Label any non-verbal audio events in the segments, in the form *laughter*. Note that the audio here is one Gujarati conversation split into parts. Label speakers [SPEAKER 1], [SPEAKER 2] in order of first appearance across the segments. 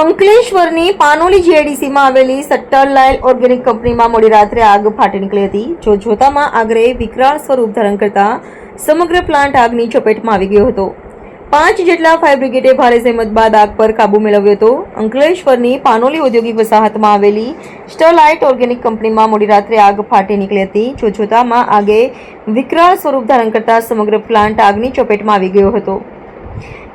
[SPEAKER 1] અંકલેશ્વરની પાનોલી જીઆઈડીસીમાં આવેલી સટ્ટરલાલ ઓર્ગેનિક કંપનીમાં મોડી રાત્રે આગ ફાટી નીકળી હતી. જો જોતામાં આગરે વિકરાળ સ્વરૂપ ધારણ કરતા સમગ્ર પ્લાન્ટ આગની ચપેટમાં આવી ગયો હતો. પાંચ જેટલા ફાયર બ્રિગેડે ભારે જહેમત બાદ આગ પર કાબુ મેળવ્યો હતો. અંકલેશ્વરની પાનોલી ઔદ્યોગિક વસાહતમાં આવેલી સ્ટરલાઇટ ઓર્ગેનિક કંપનીમાં મોડી રાત્રે આગ ફાટી નીકળી હતી. જો જોતામાં આગે વિકરાળ સ્વરૂપ ધારણ કરતા સમગ્ર પ્લાન્ટ આગની ચપેટમાં આવી ગયો હતો.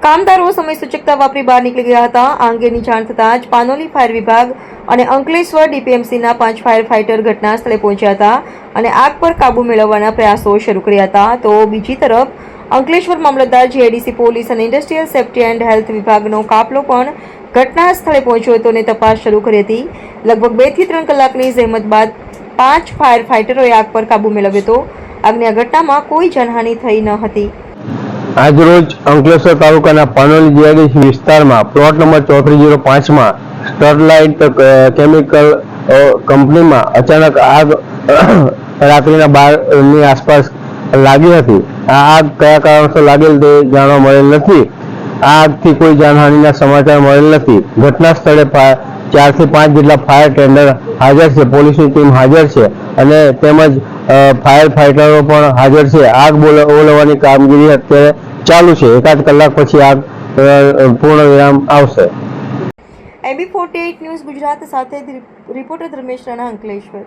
[SPEAKER 1] કામદારો સમય સૂચકતા વાપરી બહાર નીકળી ગયા હતા. આ અંગેની જાણ થતાં જ પાનોલી ફાયર વિભાગ અને અંકલેશ્વર ડીપીએમસીના પાંચ ફાયર ફાઇટર ઘટના સ્થળે પહોંચ્યા હતા અને આગ પર કાબૂ મેળવવાના પ્રયાસો શરૂ કર્યા હતા. તો બીજી તરફ, અંકલેશ્વર મામલતદાર જીઆઈડીસી પોલીસ અને ઇન્ડસ્ટ્રીયલ સેફ્ટી એન્ડ હેલ્થ વિભાગનો કાફલો પણ ઘટના સ્થળે પહોંચ્યો હતો અને તપાસ શરૂ કરી હતી. લગભગ બેથી ત્રણ કલાકની જહેમત બાદ પાંચ ફાયર ફાઇટરોએ આગ પર કાબૂ મેળવ્યો હતો. આગની આ ઘટનામાં કોઈ જાનહાનિ થઈ ન હતી.
[SPEAKER 2] આજરોજ અંકલેશ્વર તાલુકાના પાનોલી જીઆઈડીસી વિસ્તારમાં પ્લોટ નંબર ચોત્રીસ જીરો પાંચમાં સ્ટરલાઇટ કેમિકલ કંપનીમાં અચાનક આગ *coughs* રાત્રિના બારની આસપાસ લાગી હતી. આ આગ કયા કારણોસર લાગેલ તે જાણવા મળેલ નથી. આ આગથી કોઈ જાનહાનિના સમાચાર મળેલ નથી. ઘટના સ્થળે ચારથી પાંચ જેટલા ફાયર ટેન્ડર હાજર છે. પોલીસની ટીમ હાજર છે અને તેમજ ફાયર ફાઇટરો પણ હાજર છે. આગ ઓલવવાની કામગીરી અત્યારે ચાલુ છે. એકાદ કલાક પછી આગ પૂર્ણ વિરામ આવશે.
[SPEAKER 1] એબી ફોર્ટી ન્યૂઝ ગુજરાત સાથે રિપોર્ટર ધર્મેશ રાણા અંકલેશ્વર.